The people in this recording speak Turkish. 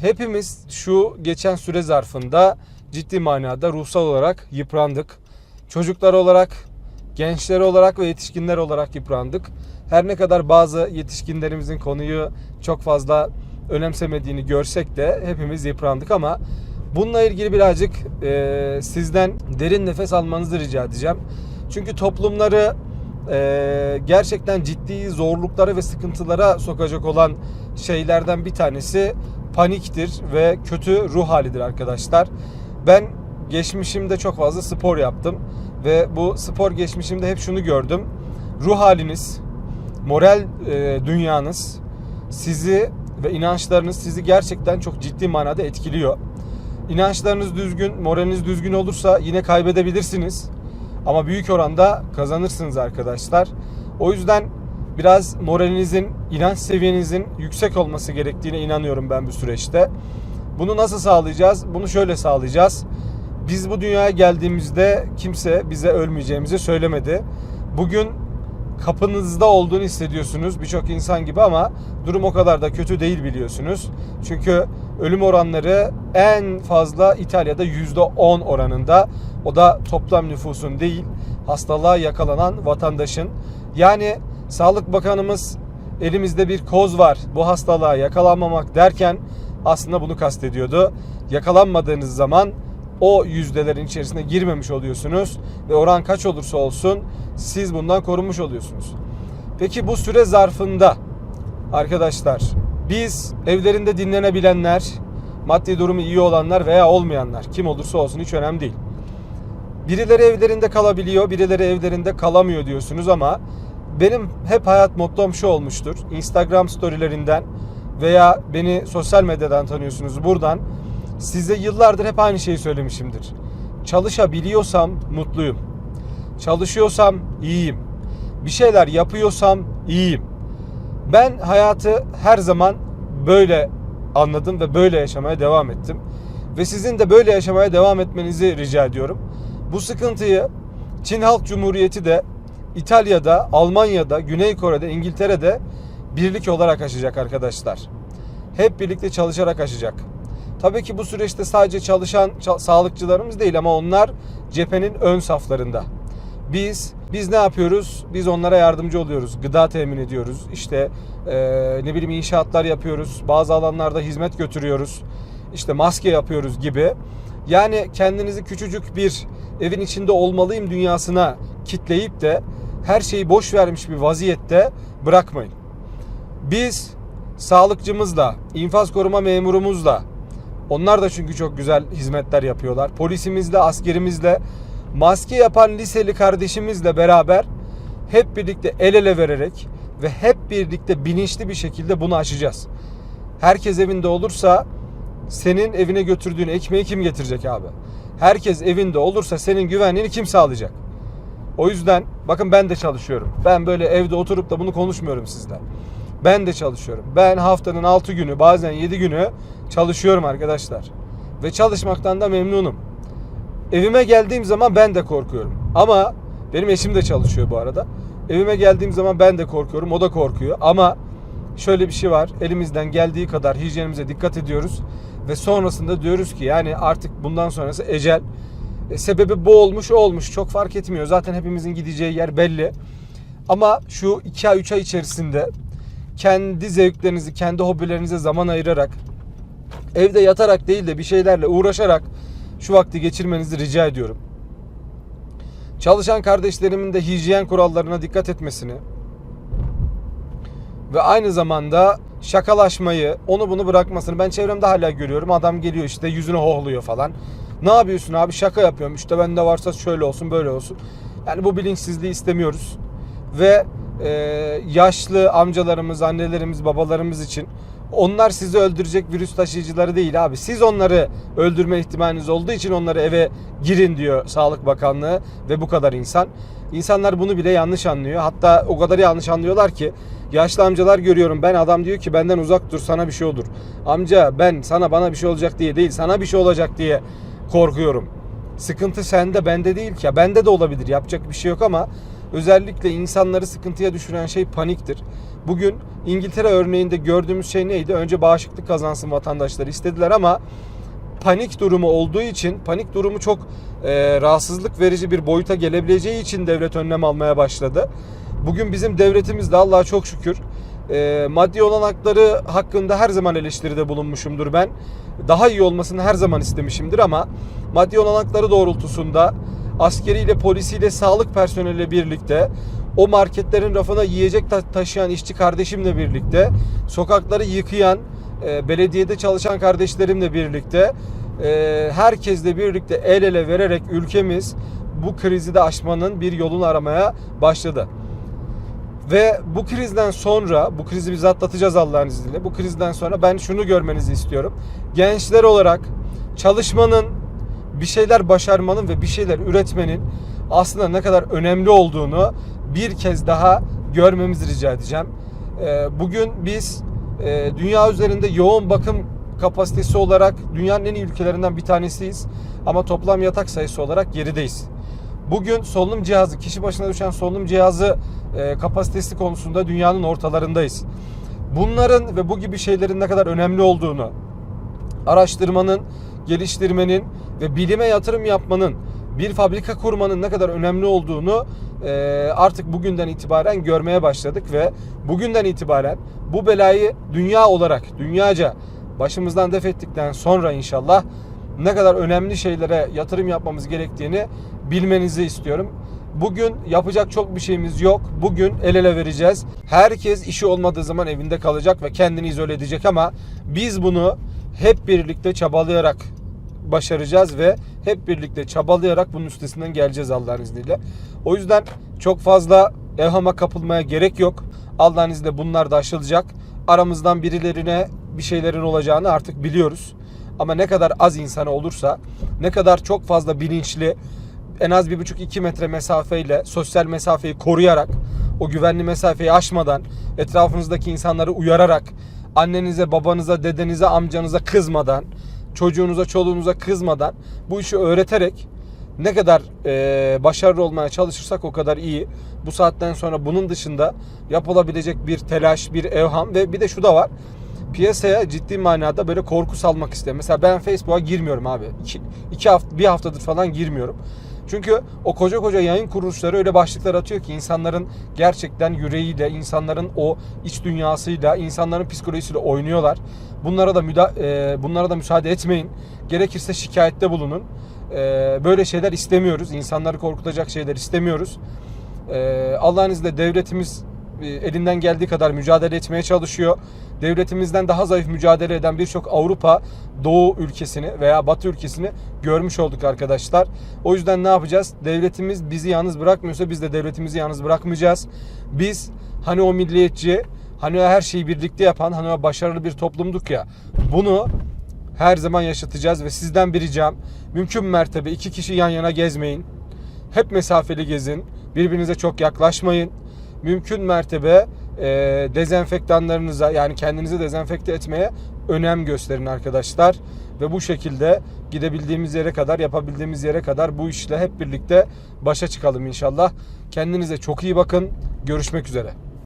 hepimiz şu geçen süre zarfında ciddi manada ruhsal olarak yıprandık. Çocuklar olarak, gençler olarak ve yetişkinler olarak yıprandık. Her ne kadar bazı yetişkinlerimizin konuyu çok fazla önemsemediğini görsek de hepimiz yıprandık ama bununla ilgili birazcık e, sizden derin nefes almanızı rica edeceğim. Çünkü toplumları e, gerçekten ciddi zorluklara ve sıkıntılara sokacak olan şeylerden bir tanesi paniktir ve kötü ruh halidir arkadaşlar. Ben geçmişimde çok fazla spor yaptım ve bu spor geçmişimde hep şunu gördüm. Ruh haliniz, moral e, dünyanız sizi ve inançlarınız sizi gerçekten çok ciddi manada etkiliyor. İnançlarınız düzgün, moraliniz düzgün olursa yine kaybedebilirsiniz. Ama büyük oranda kazanırsınız arkadaşlar. O yüzden biraz moralinizin, inanç seviyenizin yüksek olması gerektiğine inanıyorum ben bu süreçte. Bunu nasıl sağlayacağız? Bunu şöyle sağlayacağız. Biz bu dünyaya geldiğimizde kimse bize ölmeyeceğimizi söylemedi. Bugün kapınızda olduğunu hissediyorsunuz birçok insan gibi ama durum o kadar da kötü değil biliyorsunuz. Çünkü ölüm oranları en fazla İtalya'da %10 oranında. O da toplam nüfusun değil, hastalığa yakalanan vatandaşın. Yani Sağlık Bakanımız elimizde bir koz var bu hastalığa yakalanmamak derken aslında bunu kastediyordu. Yakalanmadığınız zaman o yüzdelerin içerisine girmemiş oluyorsunuz ve oran kaç olursa olsun siz bundan korunmuş oluyorsunuz. Peki bu süre zarfında arkadaşlar biz evlerinde dinlenebilenler, maddi durumu iyi olanlar veya olmayanlar kim olursa olsun hiç önemli değil. Birileri evlerinde kalabiliyor, birileri evlerinde kalamıyor diyorsunuz ama benim hep hayat mottom şu olmuştur. Instagram storylerinden veya beni sosyal medyadan tanıyorsunuz buradan. Size yıllardır hep aynı şeyi söylemişimdir. Çalışabiliyorsam mutluyum. Çalışıyorsam iyiyim. Bir şeyler yapıyorsam iyiyim. Ben hayatı her zaman böyle anladım ve böyle yaşamaya devam ettim. Ve sizin de böyle yaşamaya devam etmenizi rica ediyorum. Bu sıkıntıyı Çin Halk Cumhuriyeti de İtalya'da, Almanya'da, Güney Kore'de, İngiltere'de birlik olarak aşacak arkadaşlar. Hep birlikte çalışarak aşacak. Tabii ki bu süreçte sadece çalışan ça- sağlıkçılarımız değil ama onlar cephenin ön saflarında. Biz biz ne yapıyoruz? Biz onlara yardımcı oluyoruz. Gıda temin ediyoruz. İşte eee, ne bileyim inşaatlar yapıyoruz. Bazı alanlarda hizmet götürüyoruz. İşte maske yapıyoruz gibi. Yani kendinizi küçücük bir evin içinde olmalıyım dünyasına kitleyip de her şeyi boş vermiş bir vaziyette bırakmayın. Biz sağlıkçımızla, infaz koruma memurumuzla, onlar da çünkü çok güzel hizmetler yapıyorlar. Polisimizle, askerimizle, maske yapan liseli kardeşimizle beraber hep birlikte el ele vererek ve hep birlikte bilinçli bir şekilde bunu aşacağız. Herkes evinde olursa senin evine götürdüğün ekmeği kim getirecek abi? Herkes evinde olursa senin güvenliğini kim sağlayacak? O yüzden bakın ben de çalışıyorum. Ben böyle evde oturup da bunu konuşmuyorum sizle. Ben de çalışıyorum. Ben haftanın 6 günü bazen 7 günü çalışıyorum arkadaşlar. Ve çalışmaktan da memnunum. Evime geldiğim zaman ben de korkuyorum. Ama benim eşim de çalışıyor bu arada. Evime geldiğim zaman ben de korkuyorum. O da korkuyor. Ama şöyle bir şey var. Elimizden geldiği kadar hijyenimize dikkat ediyoruz. Ve sonrasında diyoruz ki yani artık bundan sonrası ecel. E, sebebi bu olmuş olmuş. Çok fark etmiyor. Zaten hepimizin gideceği yer belli. Ama şu 2 ay 3 ay içerisinde kendi zevklerinizi, kendi hobilerinize zaman ayırarak evde yatarak değil de bir şeylerle uğraşarak şu vakti geçirmenizi rica ediyorum. Çalışan kardeşlerimin de hijyen kurallarına dikkat etmesini ve aynı zamanda şakalaşmayı, onu bunu bırakmasını ben çevremde hala görüyorum. Adam geliyor işte yüzüne hohluyor falan. Ne yapıyorsun abi? Şaka yapıyorum. İşte bende varsa şöyle olsun, böyle olsun. Yani bu bilinçsizliği istemiyoruz. Ve e, yaşlı amcalarımız, annelerimiz, babalarımız için onlar sizi öldürecek virüs taşıyıcıları değil abi. Siz onları öldürme ihtimaliniz olduğu için onları eve girin diyor Sağlık Bakanlığı ve bu kadar insan. İnsanlar bunu bile yanlış anlıyor. Hatta o kadar yanlış anlıyorlar ki yaşlı amcalar görüyorum ben adam diyor ki benden uzak dur sana bir şey olur. Amca ben sana bana bir şey olacak diye değil sana bir şey olacak diye korkuyorum. Sıkıntı sende bende değil ki. Bende de olabilir yapacak bir şey yok ama özellikle insanları sıkıntıya düşüren şey paniktir. Bugün İngiltere örneğinde gördüğümüz şey neydi? Önce bağışıklık kazansın vatandaşlar istediler ama panik durumu olduğu için panik durumu çok e, rahatsızlık verici bir boyuta gelebileceği için devlet önlem almaya başladı. Bugün bizim devletimiz de Allah'a çok şükür e, maddi olanakları hakkında her zaman eleştiride bulunmuşumdur ben. Daha iyi olmasını her zaman istemişimdir ama maddi olanakları doğrultusunda askeriyle, polisiyle, sağlık personeliyle birlikte o marketlerin rafına yiyecek ta- taşıyan işçi kardeşimle birlikte sokakları yıkayan e, belediyede çalışan kardeşlerimle birlikte e, herkesle birlikte el ele vererek ülkemiz bu krizi de aşmanın bir yolunu aramaya başladı. Ve bu krizden sonra, bu krizi biz atlatacağız Allah'ın izniyle. Bu krizden sonra ben şunu görmenizi istiyorum. Gençler olarak çalışmanın, bir şeyler başarmanın ve bir şeyler üretmenin aslında ne kadar önemli olduğunu bir kez daha görmemizi rica edeceğim. Ee, Bugün biz e, dünya üzerinde yoğun bakım kapasitesi olarak dünyanın en iyi ülkelerinden bir tanesiyiz. Ama toplam yatak sayısı olarak gerideyiz. Bugün solunum cihazı, kişi başına düşen solunum cihazı e, kapasitesi konusunda dünyanın ortalarındayız. Bunların ve bu gibi şeylerin ne kadar önemli olduğunu, araştırmanın, geliştirmenin ve bilime yatırım yapmanın, bir fabrika kurmanın ne kadar önemli olduğunu e, artık bugünden itibaren görmeye başladık ve bugünden itibaren bu belayı dünya olarak, dünyaca başımızdan def ettikten sonra inşallah ne kadar önemli şeylere yatırım yapmamız gerektiğini bilmenizi istiyorum. Bugün yapacak çok bir şeyimiz yok. Bugün el ele vereceğiz. Herkes işi olmadığı zaman evinde kalacak ve kendini izole edecek ama biz bunu hep birlikte çabalayarak başaracağız ve hep birlikte çabalayarak bunun üstesinden geleceğiz Allah'ın izniyle. O yüzden çok fazla evhama kapılmaya gerek yok. Allah'ın izniyle bunlar da aşılacak. Aramızdan birilerine bir şeylerin olacağını artık biliyoruz. Ama ne kadar az insan olursa, ne kadar çok fazla bilinçli, en az 1,5-2 metre mesafeyle, sosyal mesafeyi koruyarak, o güvenli mesafeyi aşmadan, etrafınızdaki insanları uyararak, annenize, babanıza, dedenize, amcanıza kızmadan, çocuğunuza, çoluğunuza kızmadan bu işi öğreterek ne kadar e, başarılı olmaya çalışırsak o kadar iyi. Bu saatten sonra bunun dışında yapılabilecek bir telaş, bir evham ve bir de şu da var. Piyasaya ciddi manada böyle korku salmak isteyen. Mesela ben Facebook'a girmiyorum abi. İki, iki hafta, bir haftadır falan girmiyorum. Çünkü o koca koca yayın kuruluşları öyle başlıklar atıyor ki insanların gerçekten yüreğiyle, insanların o iç dünyasıyla, insanların psikolojisiyle oynuyorlar. Bunlara da müda e, bunlara da müsaade etmeyin. Gerekirse şikayette bulunun. E, böyle şeyler istemiyoruz. İnsanları korkutacak şeyler istemiyoruz. E, Allah'ın izniyle devletimiz elinden geldiği kadar mücadele etmeye çalışıyor. Devletimizden daha zayıf mücadele eden birçok Avrupa Doğu ülkesini veya Batı ülkesini görmüş olduk arkadaşlar. O yüzden ne yapacağız? Devletimiz bizi yalnız bırakmıyorsa biz de devletimizi yalnız bırakmayacağız. Biz hani o milliyetçi, hani her şeyi birlikte yapan, hani o başarılı bir toplumduk ya. Bunu her zaman yaşatacağız ve sizden bir ricam mümkün mertebe iki kişi yan yana gezmeyin. Hep mesafeli gezin. Birbirinize çok yaklaşmayın. Mümkün mertebe e, dezenfektanlarınıza yani kendinizi dezenfekte etmeye önem gösterin arkadaşlar. Ve bu şekilde gidebildiğimiz yere kadar, yapabildiğimiz yere kadar bu işle hep birlikte başa çıkalım inşallah. Kendinize çok iyi bakın. Görüşmek üzere.